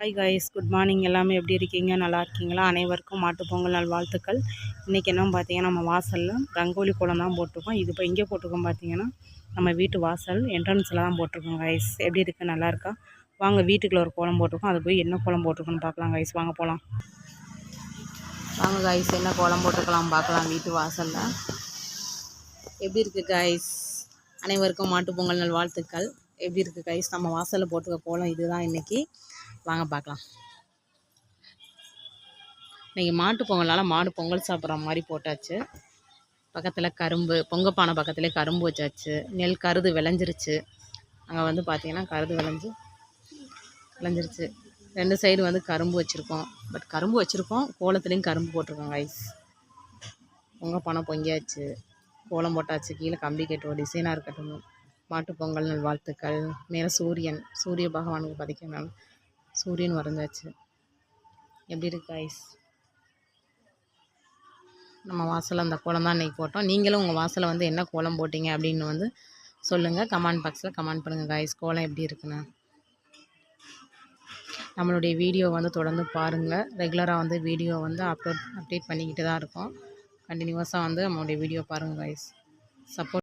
Hi guys good morning எல்லாமே எப்படி இருக்கீங்க? நல்லா இருக்கீங்களா? அனைவருக்கும் மாட்டுப்பொங்கல் நல்வாழ்த்துக்கள் இன்றைக்கி என்ன பார்த்தீங்கன்னா நம்ம வாசலில் ரங்கோலி கோலம் தான் போட்டிருக்கோம். இது இப்போ இங்கே போட்டிருக்கோம் பார்த்தீங்கன்னா நம்ம வீட்டு வாசல் என்ட்ரன்ஸில் தான் போட்டிருக்கோம் கைஸ் எப்படி இருக்குது நல்லா இருக்கா? வாங்க வீட்டுக்குள்ள ஒரு கோலம் போட்டிருக்கோம். அது போய் என்ன கோலம் போட்டிருக்கோன்னு பார்க்கலாம் கைஸ் வாங்க போகலாம் வாங்க கைஸ் என்ன கோலம் போட்டிருக்கலாம் பார்க்கலாம் வீட்டு வாசலில். எப்படி இருக்குது கைஸ் அனைவருக்கும் மாட்டுப்பொங்கல் நல்வாழ்த்துக்கள் எப்படி இருக்குது கைஸ் நம்ம வாசலில் போட்டுக்க கோலம் இதுதான் இன்றைக்கி வாங்க பார்க்கலாம். இன்றைக்கி மாட்டு பொங்கலால் மாடு பொங்கல் சாப்பிட்ற மாதிரி போட்டாச்சு. பக்கத்தில் கரும்பு பொங்கப்பானை பக்கத்துலேயே கரும்பு வச்சாச்சு. நெல் கருது விளைஞ்சிருச்சு. அங்கே வந்து பார்த்திங்கன்னா கருது விளைஞ்சு விளைஞ்சிருச்சு. ரெண்டு சைடு வந்து கரும்பு வச்சுருக்கோம். பட் கரும்பு வச்சுருக்கோம். கோலத்துலேயும் கரும்பு போட்டிருக்கோம் கைஸ் பொங்கப்பானை பொங்கியாச்சு. கோலம் போட்டாச்சு. கீழே கம்பி கட்டுவோம். டிசைனாக இருக்கட்டும். மாட்டு பொங்கல் நல் வாழ்த்துக்கள் மேலே சூரியன் சூரிய பகவானுக்கு பதிக்கணும். சூரியன் வரைஞ்சாச்சு. எப்படி இருக்கு ஐஸ் நம்ம வாசலில் அந்த கோலம் தான் இன்றைக்கி போட்டோம். நீங்களும் உங்கள் வாசலில் வந்து என்ன கோலம் போட்டிங்க அப்படின்னு வந்து சொல்லுங்கள் கமெண்ட் பாக்ஸில் கமெண்ட் பண்ணுங்கள் காய்ஸ் கோலம் எப்படி இருக்குன்னு. நம்மளுடைய வீடியோ வந்து தொடர்ந்து பாருங்கள் ரெகுலராக வந்து வீடியோ வந்து அப்லோட் அப்டேட் பண்ணிக்கிட்டு தான் இருக்கோம். கண்டினியூஸாக வந்து நம்மளுடைய வீடியோ பாருங்கள் காய்ஸ் சப்போர்ட்